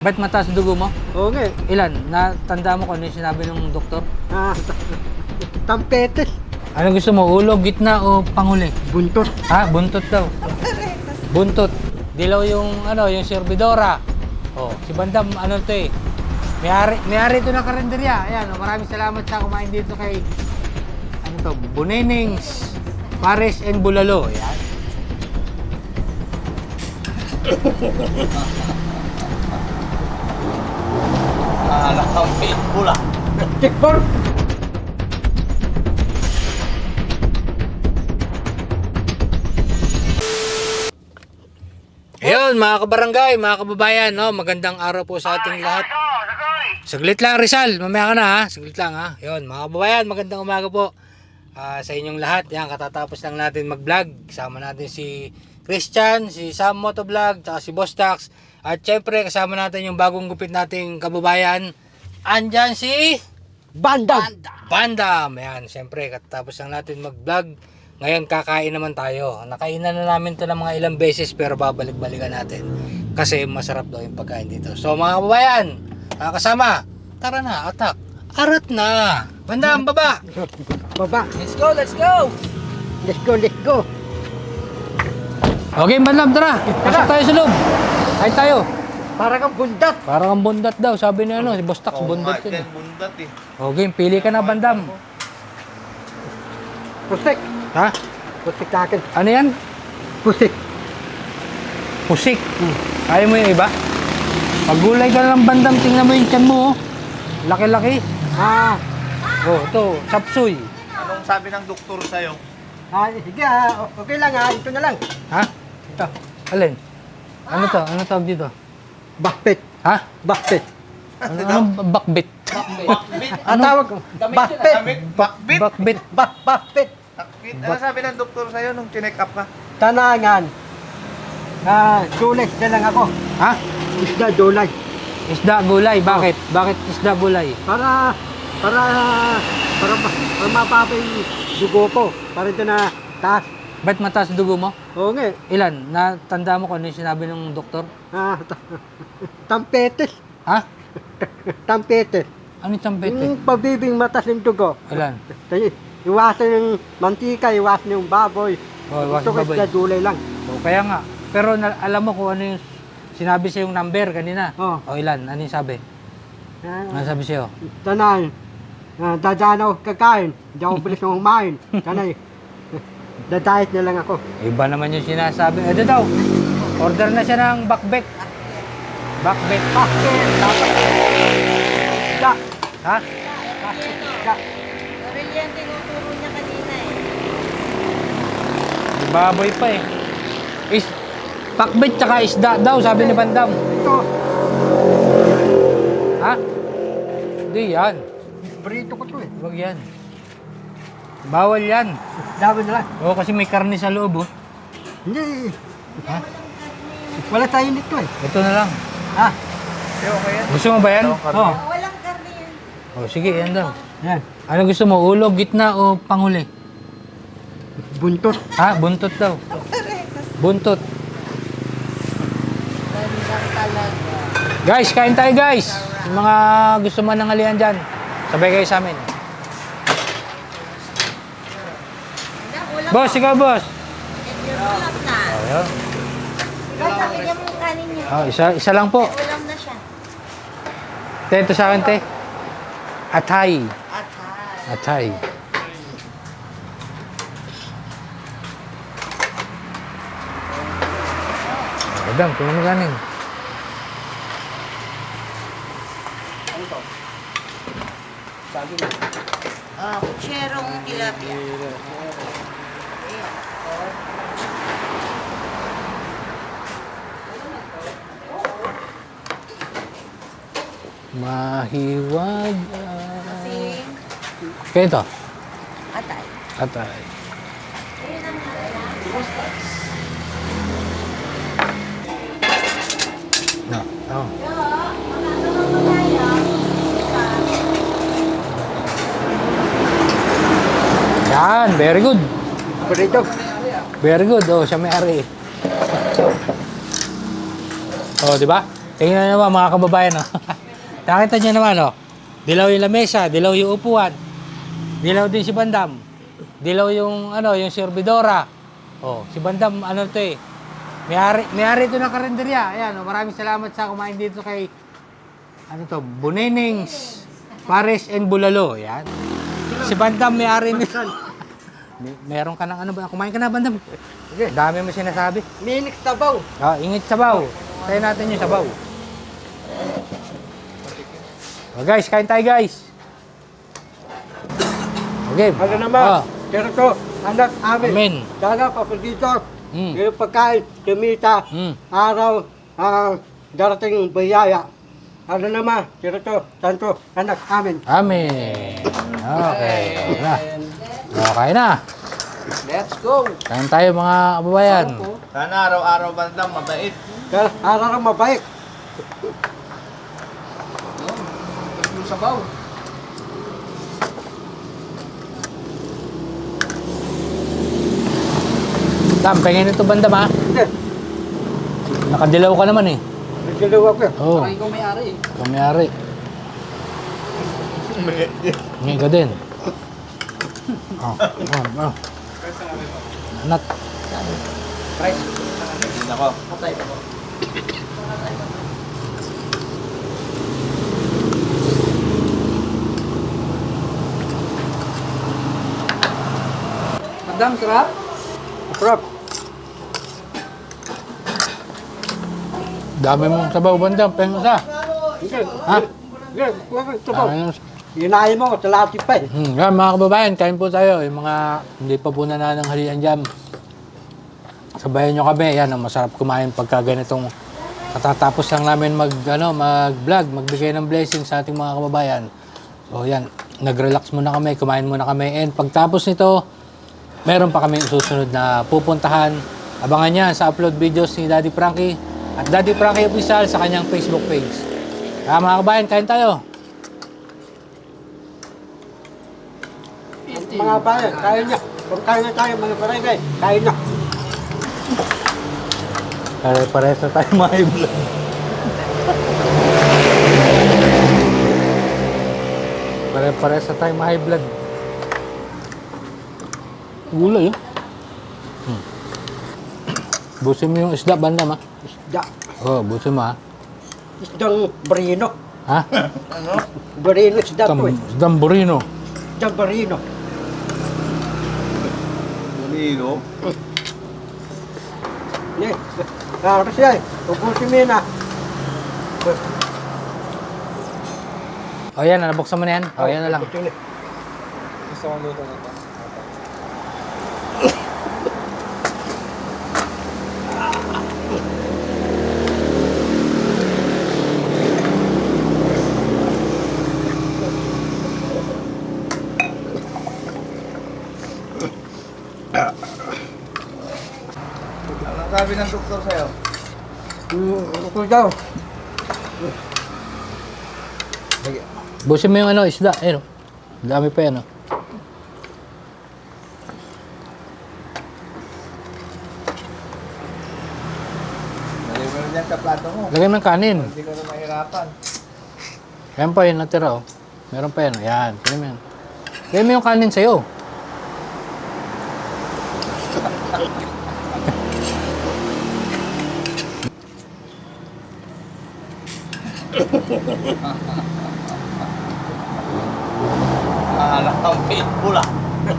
Ba't mataas dugo mo? Oo nga eh. Ilan? Natanda mo kung ano yung sinabi ng doktor? Ah, tampetes. Ano gusto mo? Ulo, gitna o panguli? Buntot. Ha? Buntot daw. Buntot. Dilaw yung ano, yung servidora. Oh, si Bandam ano to eh. May-ari, may-ari ito ng karinderya. Ayan, oh, maraming salamat sa kumain dito kay ano to, Bunenings, Pares and Bulalo. Ayan. Anak ng pula. Tikbol. Ayun, mga kabarangay, mga kababayan, no, magandang araw po sa ating lahat. Saglit lang, Rizal. Mamaya ka na, ha? Saglit lang, ha? Ayun, mga kababayan, magandang umaga po ah, sa inyong lahat. Yan, katatapos lang natin mag-vlog. Kasama natin si Christian, si Sam Motovlog, tsaka si Boss Tax. At syempre, kasama natin yung bagong gupit nating kababayan. Andyan si Bandam. Bandam. Ayan, syempre, katatapos lang natin mag-vlog. Ngayon, kakain naman tayo. Nakainan na namin to ng mga ilang beses pero babalik-balikan natin. Kasi masarap daw yung pagkain dito. So, mga kababayan, mga kasama, tara na, atak. Arat na. Bandam, baba. Baba. Let's go, let's go. Let's go, let's go. Okay, Bandam, tara. Pasok tayo sa loob. Kain tayo. Para kang bundat. Parang ang bundat daw, sabi ni ano, si Boss Tax, bundat yun. eh. bundat eh. Okay, pili ka na, Bandam. Pusik. Ha? Pusik sa akin. Ano yan? Pusik. Pusik. Ayaw mo yung iba? Pag gulay ka na ng bandam, tingnan mo yung tiyan mo. oh. Laki-laki. Ah. Oh, ito, sapsuy. Anong sabi ng doktor sa'yo? Ah, sige ah. Okay lang ah. Ito na lang. Ha? Ito. Alin? Ano to? Ano tawag dito? Bakpit. Ha? Bakpit. Ano, anong bakbit? Bakbit. Ang tawag. Bakpit. Bakbit? Bakbit? Bak bakpit. Bakbit. Ano sabi ng doktor sa'yo nung chinek up ka? Tanangan. Ah, dulay na lang ako. Ha? Isda dulay. Isda gulay. Bakit? Bakit isda gulay? Para para para, para mapapa yung dugo ko. Para ito na taas. Ba't mataas dugo mo? Oo nga eh. Ilan? Natanda mo kung ano yung sinabi ng doktor? Ah, tampetes. Ha? Tampetes. Ano yung tampete? Yung pabibing matas ng dugo. Ilan? Tayo, Iwasan yung mantika, iwasan yung baboy. Oh, iwasan Ito baboy. kasi dulay lang. So, kaya nga. Pero na, alam mo kung ano yung sinabi sa yung number kanina? Oh. O ilan? Ano yung sabi? Ano Ah, sabi sa'yo? tanay. Ah, dadaan ako kakain. Hindi ako bilis na kumain. Tanay. Dadayet na lang ako. Iba naman yung sinasabi. Ito daw. Order na siya ng bakbet. Bakbet. Bakit? Dapat. Da. Ha? Da. Aurelian, tinuturo niya kanina eh. Baboy pa eh. Is, bakbet tsaka isda daw, sabi ni Bandam. Ito. Ha? Hindi yan. Burrito ko to eh. Huwag yan. Bawal yan. Dami na lang. Oo, kasi may karne sa loob oh. Hindi. Ha? Wala tayo nito eh. Ito na lang. Ha? okay yan. Gusto mo ba yan? Oo. Ah, walang karne yan. Oh, sige, yan daw. Yan. Ano gusto mo? Ulo, gitna o panguli? Buntot. Ha? Buntot daw. Buntot. Talaga. Guys, kain tayo guys. Yung mga gusto mo ng alihan dyan, sabay kayo sa amin. Hindi, ulam Boss, ikaw boss. Ulam na. Ayun. Diba sabi niya mo kanin niya? Oh, isa, isa lang po. Ulam na siya. Te, ito sa akin, te. Atay. At ha. Atay. Madam, kung ano ganin. Ah, kutserong tilapia. Mahiwag. Kaya ito. atay. Atay. No. Oh. Yan, very good. Burrito. Very good. Oh, siya may ari. Oh, di ba? Tingnan nyo naman mga kababayan. Oh. Nakita nyo naman, oh. Dilaw yung lamesa, dilaw yung upuan. Dilaw din si Bandam. Dilaw yung, ano, yung servidora. Oh, si Bandam, ano to eh. May-ari, may-ari ito ng karinderya. Ayan, oh, maraming salamat sa kumain dito kay, ano to, Bunenings, Pares and Bulalo. Ayan. Si Bandam, may-ari nito. May, meron ka ng ano ba? Kumain ka na, Bandam. Sige, dami mo sinasabi. Minix tabaw. Ah, ingit sabaw. Tayo natin yung sabaw. Oh, guys, kain tayo guys. Okay. Ano naman? Ah, Pero to, anak amin. amen. Sana papadito. Mm. Yung pagkain, kumita, Mm. araw, ang darating biyaya. Ano naman? Pero to, santo, anak amin. Amen. Okay. Okay. Okay na. Let's go! Kain tayo mga kababayan. Sana araw-araw bandang mabait. Kaya araw mabait. Yung sabaw. Dam, pengin ito bandam ha. Hindi, Nakadilaw ka naman eh. nagdalaw ako. eh. Oo. Oh, Ikaw may-ari. kumayari. Ngayon ka din. Oh, oh, oh. Anak. Nako. Madam, sarap? Prop, Dami mong sabaw bandam. Pengen sa. hindi. Ha? Hindi, huwag ito po. Ano? Inahin mo, talati pa eh. Hmm, yan, mga kababayan, kain po tayo. Yung mga hindi pa po nananang halian dyan. Sabayan nyo kami. Yan, ang masarap kumain pagka ganitong katatapos lang namin mag, ano, mag-vlog, magbigay ng blessing sa ating mga kababayan. So yan, nag-relax muna kami, kumain muna kami. And pagtapos nito, meron pa kami susunod na pupuntahan. Abangan niya sa upload videos ni Daddy Frankie at Daddy Frankie Official sa kanyang Facebook page. Kaya mga kababayan, kain tayo. Mga bayan, kaya niya. Kung kaya na tayo, mga barangay, kaya niya. Pare-pares na tayo mga vlog. Pare-pares na tayo mga vlog. Gulay yun. Hmm. Busin mo yung isda, banda ma. Isda. Oo, oh, busin mo ha. Isdang barino. Ha? Barino isda Isdang, po eh. isdang burino. Isdang barino. Bonito. Ne, ah, kasi ay, ubusin mo yun ah. O yan, nabuksan mo na yan. O yan na lang. Gusto kong luto nito. Anong sabi ng doktor sa'yo? Mm, Ito daw. Busin mo yung ano, isda. Ayun o. Dami pa yan oh. o. Lagay mo rin yan sa plato mo. Lagay mo ng kanin. Hindi ka na mahirapan. Ayan pa yun, natira o. Meron pa yan. o. Yan, tingnan mo yan. Lagay mo yung kanin sa'yo. Ah, nakang pitbull ah.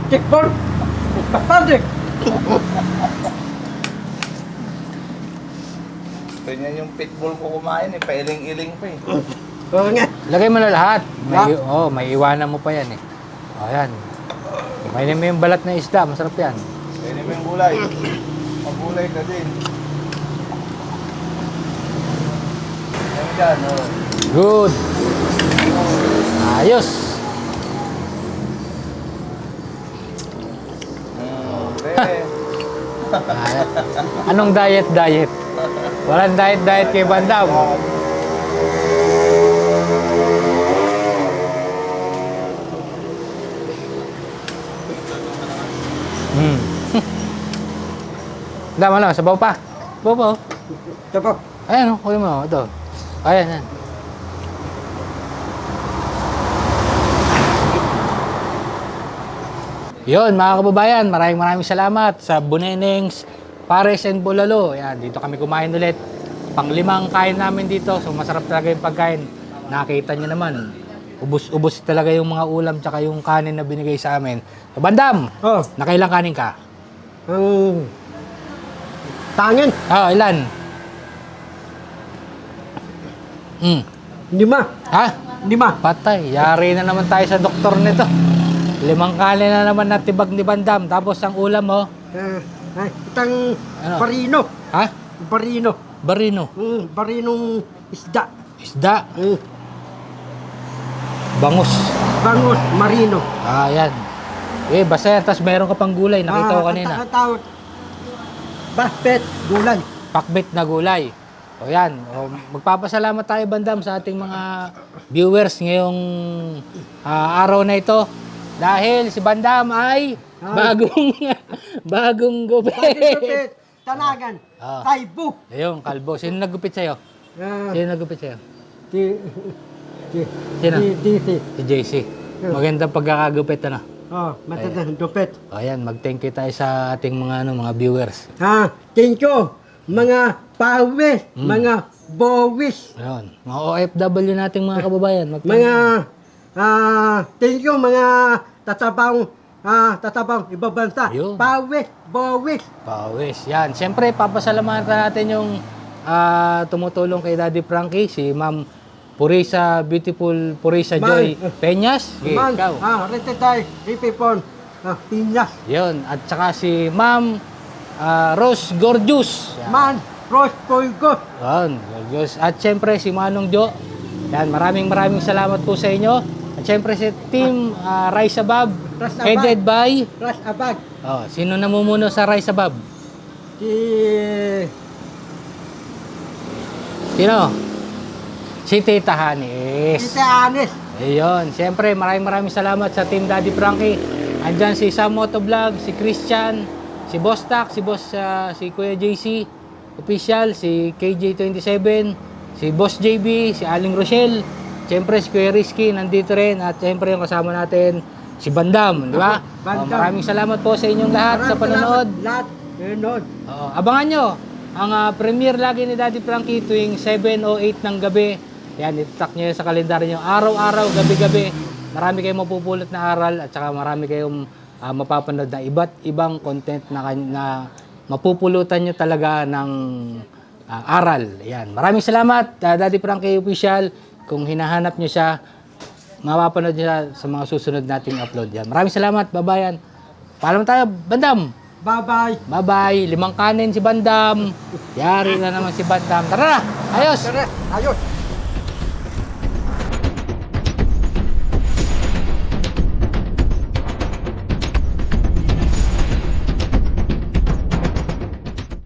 Tikbol. Papadik. Ganyan yung pitbull ko kumain eh. Pailing-iling pa eh. Oo nga. Lagay mo na lahat. May, Ha? oh, may iwanan mo pa yan eh. O, yan. Kumainin mo yung balat ng isda. Masarap yan. Pwede mo yung gulay. Magulay ka din. Dyan, oh. Good. Ayos. Mm. Anong diet, diet? Walang diet, diet kay Bandam. Hmm. Dama na, sabaw pa. Sabaw pa. oh. Po. Ayan o, kunin mo. Ito. Ayan, yan. Yun, mga kababayan, maraming maraming salamat sa Bunenings, Pares and Bulalo. Yan, dito kami kumain ulit. Panglimang kain namin dito. So, masarap talaga yung pagkain. Nakita nyo naman, ubus-ubus talaga yung mga ulam tsaka yung kanin na binigay sa amin. So, Bandam, Oh, nakailang kanin ka? ang tangin, Ah, ilan? Hmm. lima, Ha? lima. Patay. Yari na naman tayo sa doktor nito. Limang kanin na naman natibag ni Bandam. Tapos ang ulam mo, Uh, ay, itang Ano? barino, ha? barino, Barino. mm, barinong isda, Isda. mm, Bangus. bangus, marino. Ah, yan. Eh, basta yan. Tapos meron ka pang gulay. Nakita ko Ah, kanina. ang tawag, basket, gulay. Pakbit na gulay. O yan. O, magpapasalamat tayo, Bandam, sa ating mga viewers ngayong ah, araw na ito. Dahil si Bandam ay bagong bagong gupit. Pagkakapit, talagan, Ah. taibo. Ayun, kalbo. Sino naggupit sa'yo? Ah, Sino naggupit sa'yo? di, di, Sino? di, di, di. Si JC. Magandang pagkakagupit ano. Oh, matandang dupit. O ayan, mag-thank you tayo sa ating mga ano, mga viewers. Ha, thank you, mga pawis, Hmm. mga bowis, Ayun, mga OFW nating mga kababayan. Mag- mga, ah, thank you, mga tatabang, ah, tatabang ibang bansa. Yun. Pawis, bowis. Pawis. Yan. Siyempre, papasalamatan natin yung ah, tumutulong kay Daddy Frankie, si Ma'am Purisa, Beautiful Purisa Man. Joy Peñas. Okay, Man, ikaw. ah, retitay, ipipon, ah, pinyas. Yun. At saka si Ma'am ah, Rose Gorgeous. Yan. Man, Rose Poigo. Yan, Gorgeous. At siyempre, si Manong Jo. Yan, maraming maraming salamat po sa inyo. At siyempre si Team uh, Rise Above, Rise Above. headed by... Ras Abag, Oh, sino namumuno sa Rise Above? si, Sino? Si Tita Hanis. si Anis, Ayun, siyempre maraming maraming salamat sa Team Daddy Frankie. Andyan si Sam Motovlog, si Christian, si Boss Tak, si Boss ah, si Kuya JC official, si KJ27, si Boss JB, si Aling Rochelle, siyempre si Kuya Rizky nandito rin at siyempre yung kasama natin si Bandam, di ba? Bandam. Oh, maraming salamat po sa inyong lahat sa Maraming panonood. salamat Lahat, panonood. Oo, abangan nyo ang ah, premiere lagi ni Daddy Frankie tuwing 7 o 8 ng gabi. Yan, itatak nyo sa kalendaryo nyo. Araw-araw, gabi-gabi. Marami kayong mapupulot na aral at saka marami kayong ah, mapapanood na iba't ibang content na, na mapupulutan nyo talaga ng ah, aral. Yan. Maraming salamat, ah, Daddy Frankie Official. Kung hinahanap nyo siya, mapapanood nyo siya sa mga susunod nating upload. Yan. Maraming salamat, babayan. Paalam tayo, Bandam! Bye-bye. Bye-bye. Limang kanin si Bandam. Yari na naman si Bandam. Tara na. Ayos. Tara, ayos.